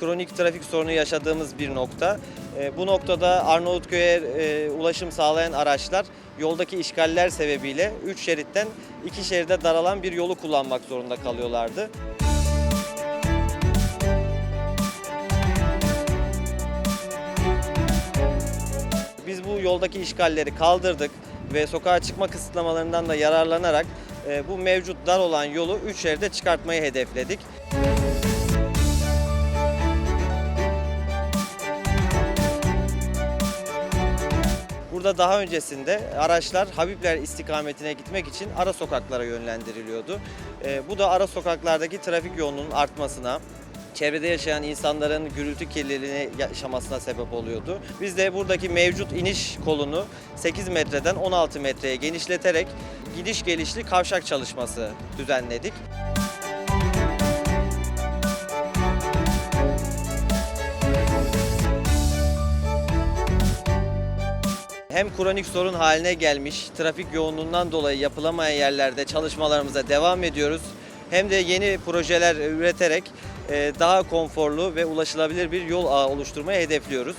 kronik trafik sorunu yaşadığımız bir nokta. E, Bu noktada Arnavutköy'e e, ulaşım sağlayan araçlar yoldaki işgaller sebebiyle 3 şeritten 2 şeride daralan bir yolu kullanmak zorunda kalıyorlardı. Biz bu yoldaki işgalleri kaldırdık ve sokağa çıkma kısıtlamalarından da yararlanarak e, bu mevcut dar olan yolu 3 şeride çıkartmayı hedefledik. Burada daha öncesinde araçlar Habibler istikametine gitmek için ara sokaklara yönlendiriliyordu. E, bu da ara sokaklardaki trafik yoğunluğunun artmasına, çevrede yaşayan insanların gürültü kirliliğini yaşamasına sebep oluyordu. Biz de buradaki mevcut iniş kolunu 8 metreden 16 metreye genişleterek gidiş gelişli kavşak çalışması düzenledik. Hem kronik sorun haline gelmiş trafik yoğunluğundan dolayı yapılamayan yerlerde çalışmalarımıza devam ediyoruz. Hem de yeni projeler üreterek e, daha konforlu ve ulaşılabilir bir yol ağı oluşturmayı hedefliyoruz.